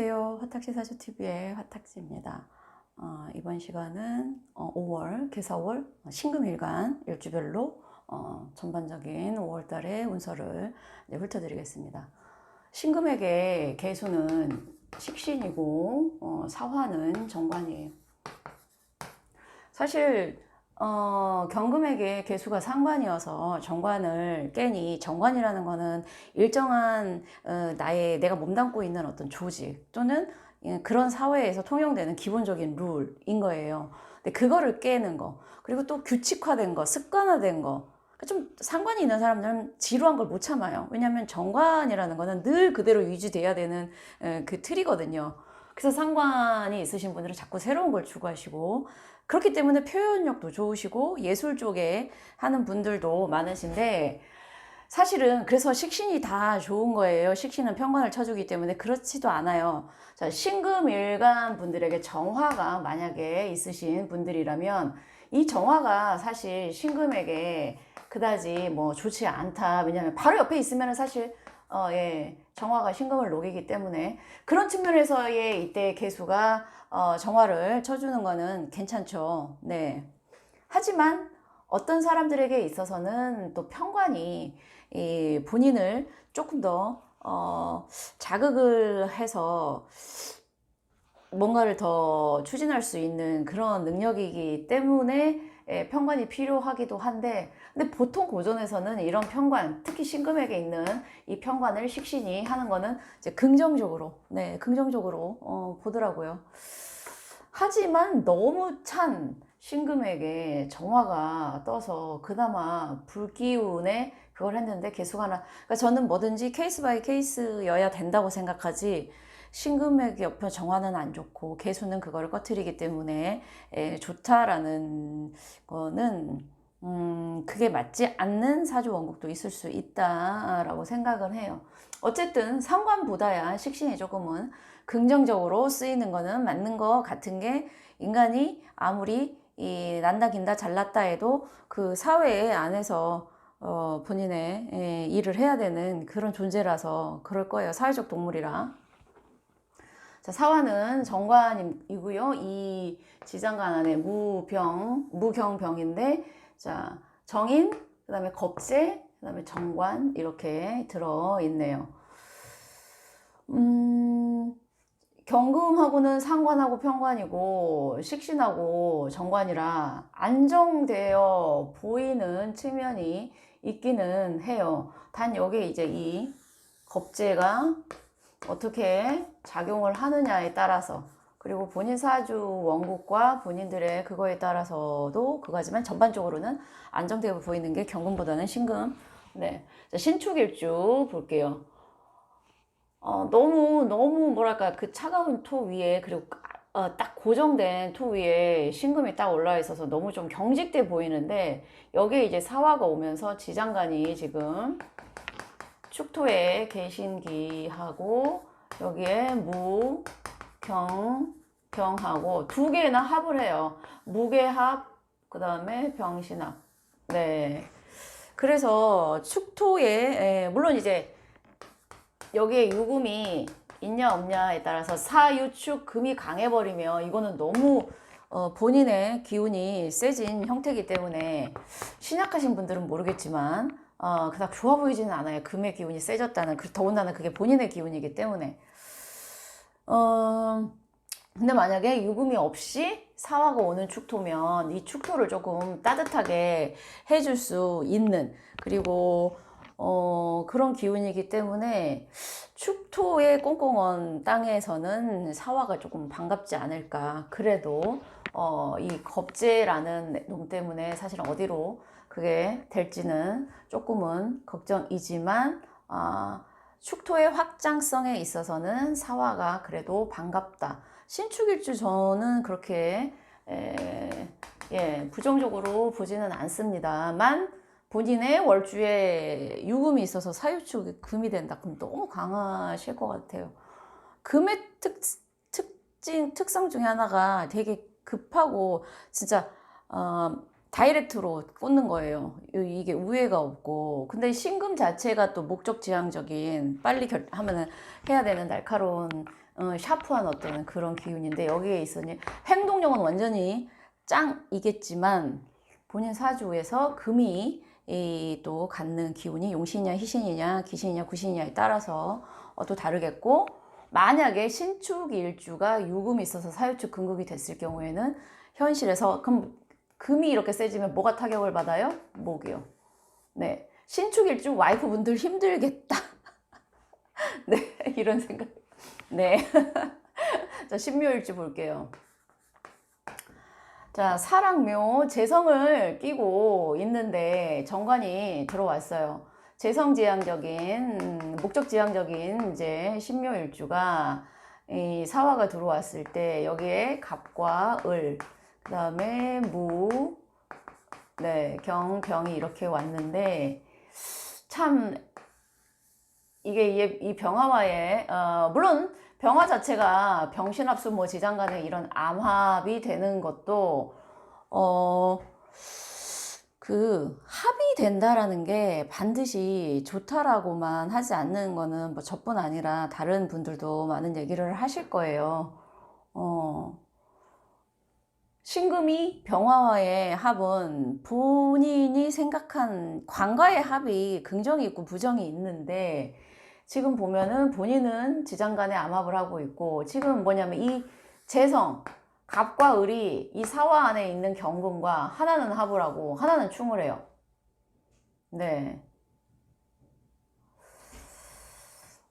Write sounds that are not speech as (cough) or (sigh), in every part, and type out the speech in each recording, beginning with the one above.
안녕하세요. 화탁시 사주TV의 화탁지입니다. 어, 이번 시간은 어, 5월, 개사월, 어, 신금일간 일주별로 어, 전반적인 5월달의 운서를 훑어드리겠습니다. 신금에게 개수는 식신이고 어, 사화는 정관이에요. 사실 어, 경금에게 개수가 상관이어서 정관을 깨니 정관이라는 거는 일정한 어, 나의 내가 몸담고 있는 어떤 조직 또는 예, 그런 사회에서 통용되는 기본적인 룰인 거예요. 근데 그거를 깨는 거 그리고 또 규칙화된 거, 습관화된 거. 그러니까 좀 상관이 있는 사람들은 지루한 걸 못 참아요. 왜냐하면 정관이라는 거는 늘 그대로 유지돼야 되는 에, 그 틀이거든요. 그래서 상관이 있으신 분들은 자꾸 새로운 걸 추구하시고 그렇기 때문에 표현력도 좋으시고 예술 쪽에 하는 분들도 많으신데 사실은 그래서 식신이 다 좋은 거예요. 식신은 편관을 쳐주기 때문에 그렇지도 않아요. 자, 신금일간 분들에게 정화가 만약에 있으신 분들이라면 이 정화가 사실 신금에게 그다지 뭐 좋지 않다. 왜냐하면 바로 옆에 있으면 사실 어, 예, 정화가 신금을 녹이기 때문에 그런 측면에서의 이때 개수가 어, 정화를 쳐주는 거는 괜찮죠. 네. 하지만 어떤 사람들에게 있어서는 또 편관이 이 본인을 조금 더 어, 자극을 해서 뭔가를 더 추진할 수 있는 그런 능력이기 때문에 예, 편관이 필요하기도 한데 근데 보통 고전에서는 이런 편관 특히 신금에게 있는 이 편관을 식신이 하는 거는 이제 긍정적으로 네 긍정적으로 어, 보더라고요. 하지만 너무 찬 신금에게 정화가 떠서 그나마 불기운에 그걸 했는데 개수가 하나. 그러니까 저는 뭐든지 케이스 바이 케이스여야 된다고 생각하지 신금에게 옆에 정화는 안 좋고 개수는 그거를 꺼트리기 때문에 에, 좋다라는 거는 음, 그게 맞지 않는 사주 원국도 있을 수 있다라고 생각을 해요. 어쨌든 상관보다야 식신이 조금은 긍정적으로 쓰이는 거는 맞는 것 같은 게 인간이 아무리 이 난다 긴다 잘났다 해도 그 사회 안에서 어, 본인의 예, 일을 해야 되는 그런 존재라서 그럴 거예요. 사회적 동물이라. 자, 사화는 정관이고요. 이 지장간 안에 무병, 무경병인데, 자, 정인, 그 다음에 겁재, 그 다음에 정관, 이렇게 들어있네요. 음, 경금하고는 상관하고 편관이고, 식신하고 정관이라 안정되어 보이는 측면이 있기는 해요. 단 여기에 이제 이 겁재가 어떻게 작용을 하느냐에 따라서 그리고 본인 사주 원국과 본인들의 그거에 따라서도 그거지만 전반적으로는 안정되어 보이는 게 경금보다는 신금. 네. 자, 신축일주 볼게요. 어, 너무, 너무, 뭐랄까, 그 차가운 토 위에, 그리고 어, 딱 고정된 토 위에 신금이 딱 올라와 있어서 너무 좀 경직돼 보이는데, 여기에 이제 사화가 오면서 지장간이 지금 축토에 계신기하고 여기에 무, 경, 병하고 두 개나 합을 해요. 무게합, 그 다음에 병신합. 네. 그래서 축토에, 예, 물론 이제 여기에 유금이 있냐 없냐에 따라서 사유축 금이 강해버리면 이거는 너무 어, 본인의 기운이 세진 형태이기 때문에 신약하신 분들은 모르겠지만 어, 그닥 좋아 보이지는 않아요. 금의 기운이 세졌다는, 그, 더군다나 그게 본인의 기운이기 때문에. 어, 근데 만약에 유금이 없이 사화가 오는 축토면 이 축토를 조금 따뜻하게 해줄 수 있는, 그리고, 어, 그런 기운이기 때문에 축토의 꽁꽁한 땅에서는 사화가 조금 반갑지 않을까. 그래도, 어, 이 겁재라는 놈 때문에 사실 어디로 그게 될지는 조금은 걱정이지만 아, 축토의 확장성에 있어서는 사화가 그래도 반갑다. 신축일주 저는 그렇게 에, 예, 부정적으로 보지는 않습니다만 본인의 월주에 유금이 있어서 사유축이 금이 된다. 그럼 너무 강하실 것 같아요. 금의 특, 특징, 특성 중에 하나가 되게 급하고 진짜 어, 다이렉트로 꽂는 거예요. 이게 우회가 없고. 근데 신금 자체가 또 목적 지향적인 빨리 결, 하면은 해야 되는 날카로운 어, 샤프한 어떤 그런 기운인데 여기에 있으니 행동력은 완전히 짱이겠지만 본인 사주에서 금이 이, 또 갖는 기운이 용신이냐 희신이냐 기신이냐 구신이냐에 따라서 어, 또 다르겠고 만약에 신축 일주가 유금이 있어서 사유축 금극이 됐을 경우에는 현실에서 그럼 금이 이렇게 세지면 뭐가 타격을 받아요? 목이요. 네. 신축 일주 와이프분들 힘들겠다. (laughs) 네, 이런 생각. 네. (laughs) 자, 신묘일주 볼게요. 자, 사랑묘 재성을 끼고 있는데 정관이 들어왔어요. 재성 지향적인 음, 목적 지향적인 이제 신묘일주가 이 사화가 들어왔을 때 여기에 갑과 을, 그 다음에 무, 네, 경, 병이 이렇게 왔는데 참 이게 이, 이 병화와의 어, 물론 병화 자체가 병신합수 뭐 지장간에 이런 암합이 되는 것도 어 그 합이 된다라는 게 반드시 좋다라고만 하지 않는 거는 뭐 저뿐 아니라 다른 분들도 많은 얘기를 하실 거예요. 어 신금이 병화와의 합은 본인이 생각한 관과의 합이 긍정이 있고 부정이 있는데 지금 보면은 본인은 지장간에 암합을 하고 있고 지금 뭐냐면 이 재성 갑과 을이 이 사화 안에 있는 경금과 하나는 합을 하고 하나는 충을 해요. 네.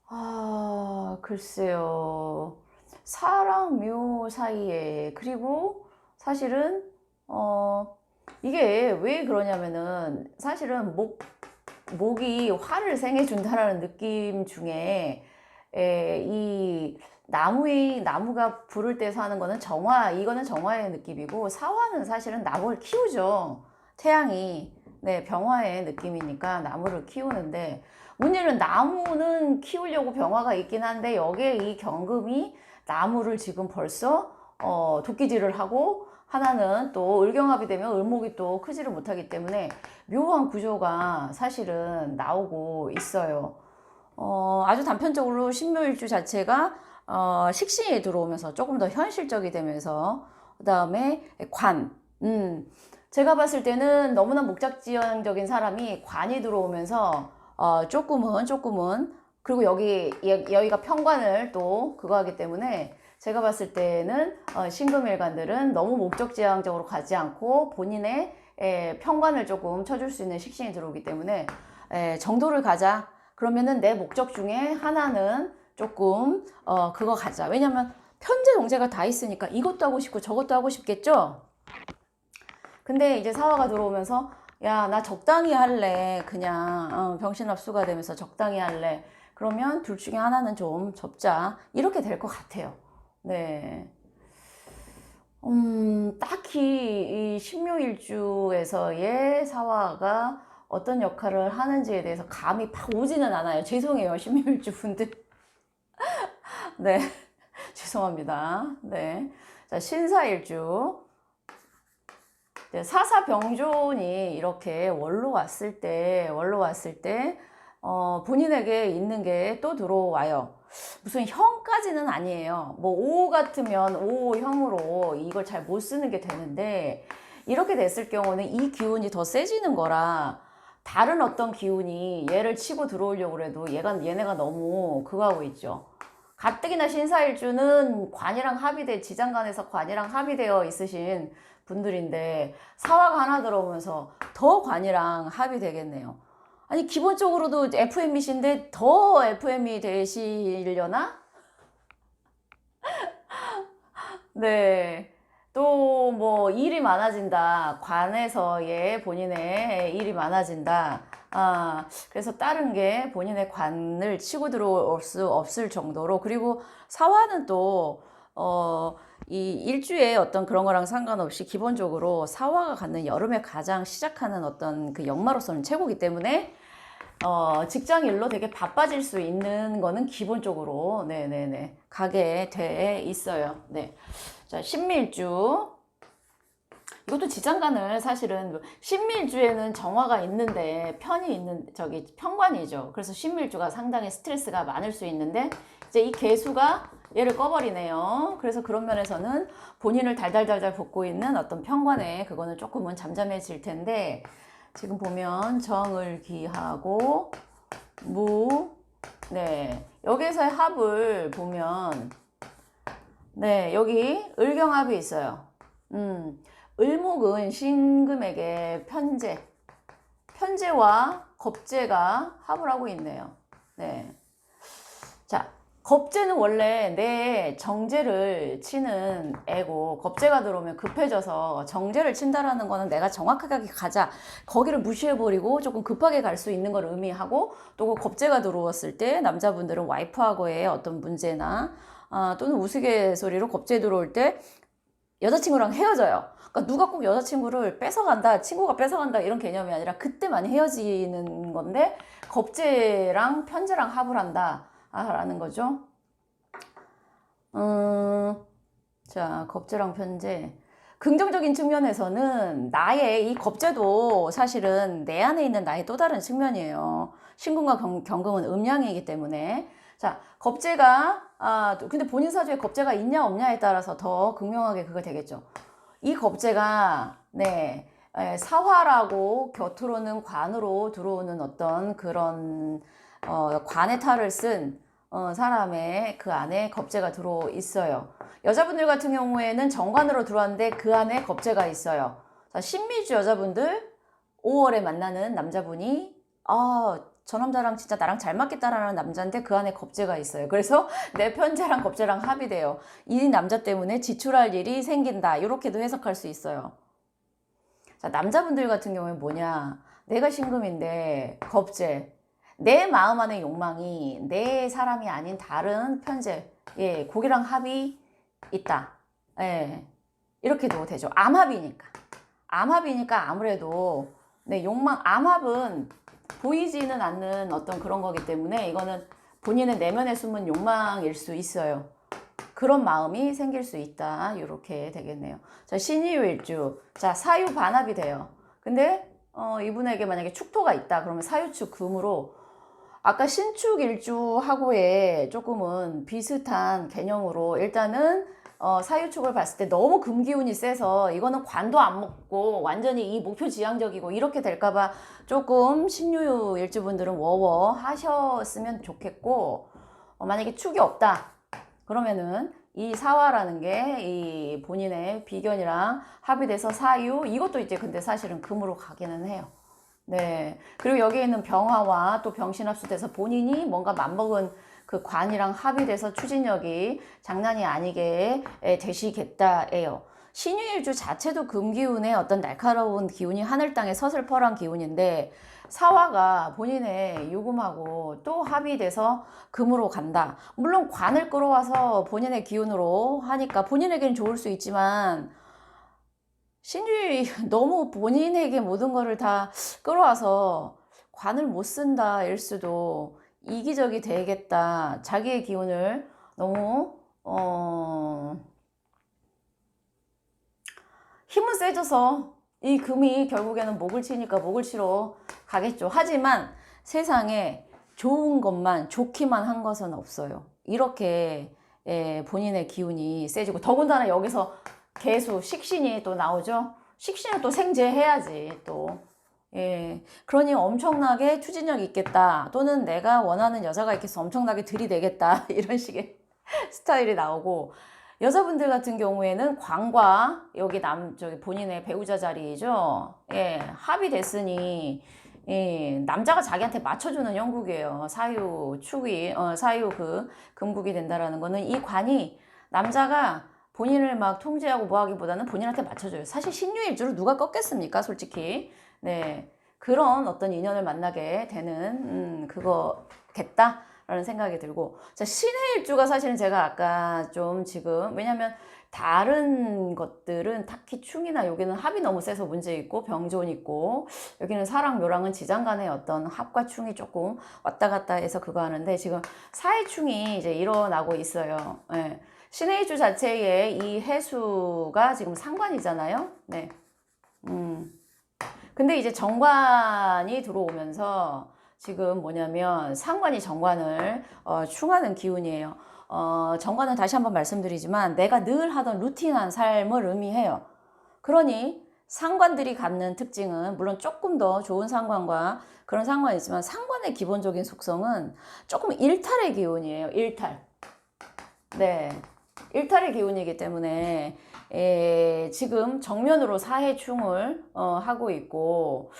아, 글쎄요. 사랑 묘 사이에 그리고 사실은 어 이게 왜 그러냐면은 사실은 목 목이 화를 생해준다라는 느낌 중에 에, 이 나무의 나무가 불을 때 사는 거는 정화 이거는 정화의 느낌이고 사화는 사실은 나무를 키우죠. 태양이. 네 병화의 느낌이니까 나무를 키우는데 문제는 나무는 키우려고 병화가 있긴 한데 여기에 이 경금이 나무를 지금 벌써 어, 도끼질을 하고 하나는 또 을경합이 되면 을목이 또 크지를 못하기 때문에 묘한 구조가 사실은 나오고 있어요. 어, 아주 단편적으로 신묘일주 자체가 어, 식신이 들어오면서 조금 더 현실적이 되면서 그 다음에 관, 음, 제가 봤을 때는 너무나 목적지향적인 사람이 관이 들어오면서 어, 조금은 조금은 그리고 여기 여기가 평관을 또 그거 하기 때문에 제가 봤을 때는 어, 신금일관들은 너무 목적지향적으로 가지 않고 본인의 에, 평관을 조금 쳐줄 수 있는 식신이 들어오기 때문에 에, 정도를 가자. 그러면은 내 목적 중에 하나는 조금 어, 그거 가자. 왜냐면 편제 동제가 다 있으니까 이것도 하고 싶고 저것도 하고 싶겠죠. 근데 이제 사화가 들어오면서 야 나 적당히 할래. 그냥 어, 병신합수가 되면서 적당히 할래. 그러면 둘 중에 하나는 좀 접자. 이렇게 될 것 같아요. 네. 음, 딱히 이 신묘일주에서의 사화가 어떤 역할을 하는지에 대해서 감이 팍 오지는 않아요. 죄송해요, 신묘일주 분들. (laughs) 네, (laughs) 죄송합니다. 네. 자, 신사일주. 네, 사사병존이 이렇게 월로 왔을 때, 월로 왔을 때, 어, 본인에게 있는 게 또 들어와요. 무슨 형까지는 아니에요. 뭐, 5 같으면 5 형으로 이걸 잘 못 쓰는 게 되는데, 이렇게 됐을 경우는 이 기운이 더 세지는 거라, 다른 어떤 기운이 얘를 치고 들어오려고 해도 얘가, 얘네가 너무 그거 하고 있죠. 가뜩이나 신사일주는 관이랑 합의돼, 지장간에서 관이랑 합의되어 있으신 분들인데, 사화가 하나 들어오면서 더 관이랑 합의되겠네요. 아니 기본적으로도 FM이신데 더 FM이 되시려나? (laughs) 네. 또 뭐 일이 많아진다. 관에서의 본인의 일이 많아진다. 아, 그래서 다른 게 본인의 관을 치고 들어올 수 없을 정도로 그리고 사화는 또 어, 이 일주의 어떤 그런 거랑 상관없이 기본적으로 사화가 갖는 여름에 가장 시작하는 어떤 그 역마로서는 최고기 때문에 어, 직장 일로 되게 바빠질 수 있는 거는 기본적으로 네네네 가게 돼 있어요. 네. 자, 신밀주 이것도 지장간을 사실은 신밀주에는 정화가 있는데 편이 있는 저기 편관이죠. 그래서 신밀주가 상당히 스트레스가 많을 수 있는데 이제 이 개수가 얘를 꺼버리네요. 그래서 그런 면에서는 본인을 달달달달 볶고 있는 어떤 편관에 그거는 조금은 잠잠해질 텐데 지금 보면 정을 기하고 무, 네 여기서의 합을 보면 네 여기 을경합이 있어요. 음, 을목은 신금에게 편제, 편제와 겁제가 합을 하고 있네요. 네. 자, 겁제는 원래 내 정제를 치는 애고, 겁제가 들어오면 급해져서 정제를 친다라는 거는 내가 정확하게 가자. 거기를 무시해버리고 조금 급하게 갈 수 있는 걸 의미하고, 또그 겁제가 들어왔을 때 남자분들은 와이프하고의 어떤 문제나, 아, 또는 우스갯소리로 겁제 들어올 때 여자친구랑 헤어져요. 그러니까 누가 꼭 여자친구를 뺏어간다, 친구가 뺏어간다 이런 개념이 아니라 그때 많이 헤어지는 건데 겁제랑 편제랑 합을 한다 라는 거죠. 음, 자, 겁제랑 편제. 긍정적인 측면에서는 나의 이 겁제도 사실은 내 안에 있는 나의 또 다른 측면이에요. 신금과 경, 경금은 음양이기 때문에. 자, 겁제가, 아, 근데 본인 사주에 겁제가 있냐 없냐에 따라서 더 극명하게 그거 되겠죠. 이 겁제가, 네, 에, 사화라고 곁으로는 관으로 들어오는 어떤 그런, 어, 관의 탈을 쓴, 어, 사람의 그 안에 겁제가 들어 있어요. 여자분들 같은 경우에는 정관으로 들어왔는데 그 안에 겁제가 있어요. 자, 신미주 여자분들 5월에 만나는 남자분이 아, 저 남자랑 진짜 나랑 잘 맞겠다라는 남자인데 그 안에 겁제가 있어요. 그래서 (laughs) 내 편제랑 겁제랑 합이 돼요. 이 남자 때문에 지출할 일이 생긴다. 이렇게도 해석할 수 있어요. 자, 남자분들 같은 경우에 뭐냐? 내가 신금인데 겁제. 내 마음 안의 욕망이 내 사람이 아닌 다른 편제. 예, 고기랑 합이 있다. 예. 이렇게도 되죠. 암합이니까. 암합이니까 아무래도 네, 욕망 암합은 보이지는 않는 어떤 그런 거기 때문에 이거는 본인의 내면에 숨은 욕망일 수 있어요. 그런 마음이 생길 수 있다. 이렇게 되겠네요. 자, 신유일주. 자, 사유 반합이 돼요. 근데 어, 이분에게 만약에 축토가 있다. 그러면 사유축 금으로 아까 신축 일주하고의 조금은 비슷한 개념으로 일단은 어, 사유축을 봤을 때 너무 금기운이 세서 이거는 관도 안 먹고 완전히 이 목표 지향적이고 이렇게 될까봐 조금 신유 일주분들은 워워 하셨으면 좋겠고 어, 만약에 축이 없다 그러면은 이 사화라는 게 이 본인의 비견이랑 합의돼서 사유 이것도 이제 근데 사실은 금으로 가기는 해요. 네. 그리고 여기에 있는 병화와 또 병신합수돼서 본인이 뭔가 맘먹은 그 관이랑 합의돼서 추진력이 장난이 아니게 되시겠다예요. 신유일주 자체도 금기운의 어떤 날카로운 기운이 하늘 땅에 서슬퍼란 기운인데 사화가 본인의 유금하고 또 합의돼서 금으로 간다. 물론 관을 끌어와서 본인의 기운으로 하니까 본인에게는 좋을 수 있지만 신유이 (laughs) 너무 본인에게 모든 거를 다 끌어와서 관을 못 쓴다 일 수도 이기적이 되겠다. 자기의 기운을 너무 어 힘은 세져서 이 금이 결국에는 목을 치니까 목을 치러 가겠죠. 하지만 세상에 좋은 것만 좋기만 한 것은 없어요. 이렇게 예, 본인의 기운이 세지고 더군다나 여기서 개수 식신이 또 나오죠. 식신을 또 생제해야지 또. 예. 그러니 엄청나게 추진력이 있겠다. 또는 내가 원하는 여자가 있겠어. 엄청나게 들이대겠다. (laughs) 이런 식의 (laughs) 스타일이 나오고. 여자분들 같은 경우에는 광과 여기 남, 저기 본인의 배우자 자리죠. 예. 합이 됐으니, 예, 남자가 자기한테 맞춰주는 형국이에요. 사유 축이, 어, 사유 그 금국이 된다라는 거는 이 관이 남자가 본인을 막 통제하고 뭐 하기보다는 본인한테 맞춰줘요. 사실 신유일주를 누가 꺾겠습니까? 솔직히. 네. 그런 어떤 인연을 만나게 되는, 음, 그거겠다. 라는 생각이 들고. 자, 신의 일주가 사실은 제가 아까 좀 지금, 왜냐면 다른 것들은 딱히 충이나 여기는 합이 너무 세서 문제 있고 병존 있고 여기는 사랑 묘랑은 지장 간의 어떤 합과 충이 조금 왔다 갔다 해서 그거 하는데 지금 사해충이 이제 일어나고 있어요. 예. 신의 주 자체에 이 해수가 지금 상관이잖아요. 네. 음. 근데 이제 정관이 들어오면서 지금 뭐냐면 상관이 정관을 어, 충하는 기운이에요. 어, 정관은 다시 한번 말씀드리지만 내가 늘 하던 루틴한 삶을 의미해요. 그러니 상관들이 갖는 특징은 물론 조금 더 좋은 상관과 그런 상관이 있지만 상관의 기본적인 속성은 조금 일탈의 기운이에요. 일탈. 네. 일탈의 기운이기 때문에 에, 지금 정면으로 사해충을 어, 하고 있고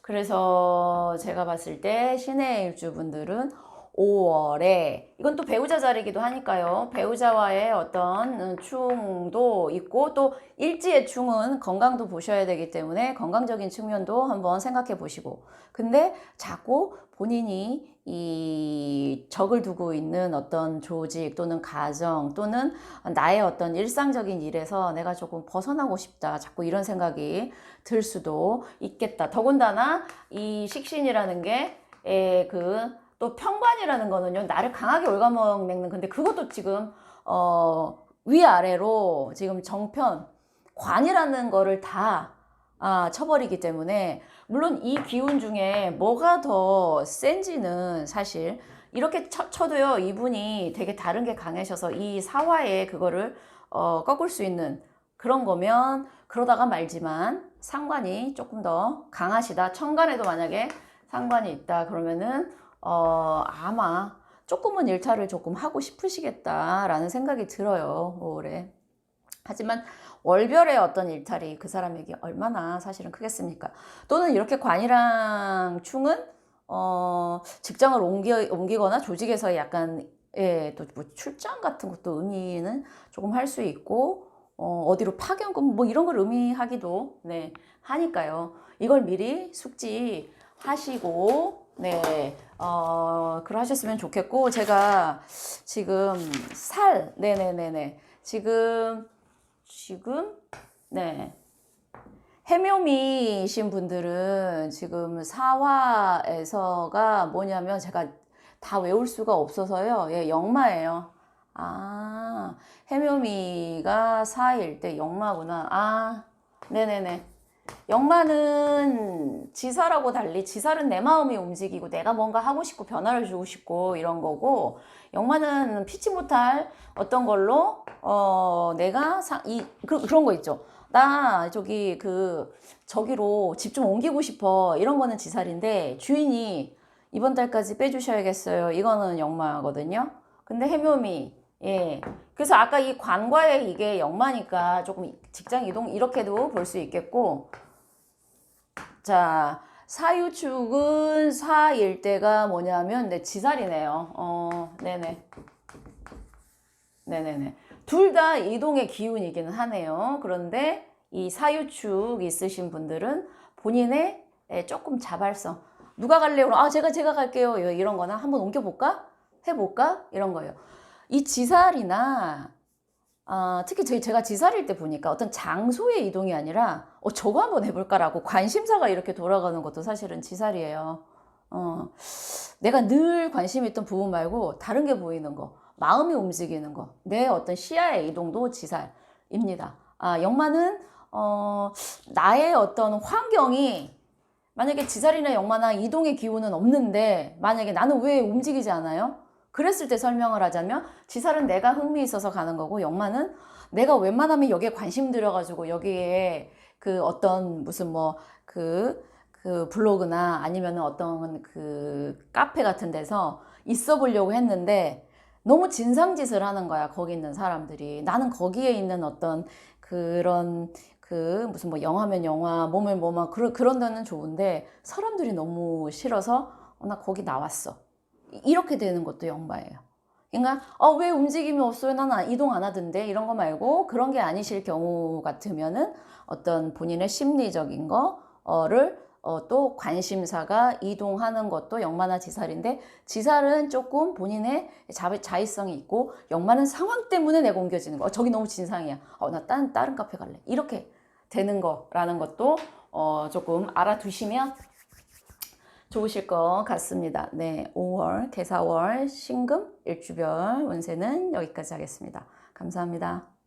그래서 제가 봤을 때 신의 일주분들은 5월에 이건 또 배우자 자리기도 하니까요. 배우자와의 어떤 음, 충도 있고 또 일지의 충은 건강도 보셔야 되기 때문에 건강적인 측면도 한번 생각해 보시고 근데 자꾸 본인이 이 적을 두고 있는 어떤 조직 또는 가정 또는 나의 어떤 일상적인 일에서 내가 조금 벗어나고 싶다. 자꾸 이런 생각이 들 수도 있겠다. 더군다나 이 식신이라는 게그 또 편관이라는 거는요 나를 강하게 올가먹는 근데 그것도 지금 어 위아래로 지금 정편 관이라는 거를 다 아, 쳐버리기 때문에 물론 이 기운 중에 뭐가 더 센지는 사실 이렇게 쳐, 쳐도요 이분이 되게 다른 게 강하셔서 이 사화에 그거를 어, 꺾을 수 있는 그런 거면 그러다가 말지만 상관이 조금 더 강하시다. 천간에도 만약에 상관이 있다 그러면은 어, 아마 조금은 일탈을 조금 하고 싶으시겠다라는 생각이 들어요, 올해. 하지만 월별의 어떤 일탈이 그 사람에게 얼마나 사실은 크겠습니까? 또는 이렇게 관이랑 충은 어, 직장을 옮기, 옮기거나 조직에서 약간 예, 또 뭐 출장 같은 것도 의미는 조금 할 수 있고 어, 어디로 파견금 뭐 이런 걸 의미하기도 네, 하니까요. 이걸 미리 숙지하시고 네, 어, 그러셨으면 좋겠고, 제가 지금 살, 네네네네. 지금, 지금, 네. 해묘미신 분들은 지금 사화에서가 뭐냐면 제가 다 외울 수가 없어서요. 예, 영마예요. 아, 해묘미가 사일 때 영마구나. 아, 네네네. 영마는 지사라고 달리 지사는 내 마음이 움직이고 내가 뭔가 하고 싶고 변화를 주고 싶고 이런 거고 영마는 피치 못할 어떤 걸로 어 내가 사, 이 그, 그런 거 있죠. 나 저기 그 저기로 집 좀 옮기고 싶어 이런 거는 지살인데 주인이 이번 달까지 빼주셔야겠어요. 이거는 영마거든요. 근데 해묘미 예. 그래서 아까 이 관과의 이게 역마니까 조금 직장 이동 이렇게도 볼 수 있겠고 자 사유축은 사일 때가 뭐냐면 네, 지살이네요. 어, 네네. 네네네. 둘 다 이동의 기운이기는 하네요. 그런데 이 사유축 있으신 분들은 본인의 예, 조금 자발성. 누가 갈래요? 아, 제가, 제가 갈게요. 이런 거나 한번 옮겨볼까? 해볼까? 이런 거예요. 이 지살이나 어, 특히 저희 제가 지살일 때 보니까 어떤 장소의 이동이 아니라 어, 저거 한번 해볼까라고 관심사가 이렇게 돌아가는 것도 사실은 지살이에요. 어, 내가 늘 관심 있던 부분 말고 다른 게 보이는 거, 마음이 움직이는 거, 내 어떤 시야의 이동도 지살입니다. 아, 영마는 어, 나의 어떤 환경이 만약에 지살이나 영마나 이동의 기운은 없는데 만약에 나는 왜 움직이지 않아요? 그랬을 때 설명을 하자면 지살은 내가 흥미 있어서 가는 거고 영마는 내가 웬만하면 여기에 관심 들여가지고 여기에 그 어떤 무슨 뭐그그 블로그나 아니면 어떤 그 카페 같은 데서 있어 보려고 했는데 너무 진상짓을 하는 거야 거기 있는 사람들이. 나는 거기에 있는 어떤 그런 그 무슨 뭐 영화면 영화 몸을 뭐만 그런 그런 데는 좋은데 사람들이 너무 싫어서 어, 나 거기 나왔어 이렇게 되는 것도 영바예요. 그러니까 어, 왜 움직임이 없어요? 나는 이동 안 하던데 이런 거 말고 그런 게 아니실 경우 같으면은 어떤 본인의 심리적인 거를 어, 또 관심사가 이동하는 것도 영마나 지살인데 지살은 조금 본인의 자, 자의성이 있고 영마는 상황 때문에 내가 옮겨지는 거. 어, 저기 너무 진상이야. 어, 나 다른 카페 갈래. 이렇게 되는 거라는 것도 어, 조금 알아두시면 좋으실 것 같습니다. 네, 5월, 개사월, 신금, 일주별 운세는 여기까지 하겠습니다. 감사합니다.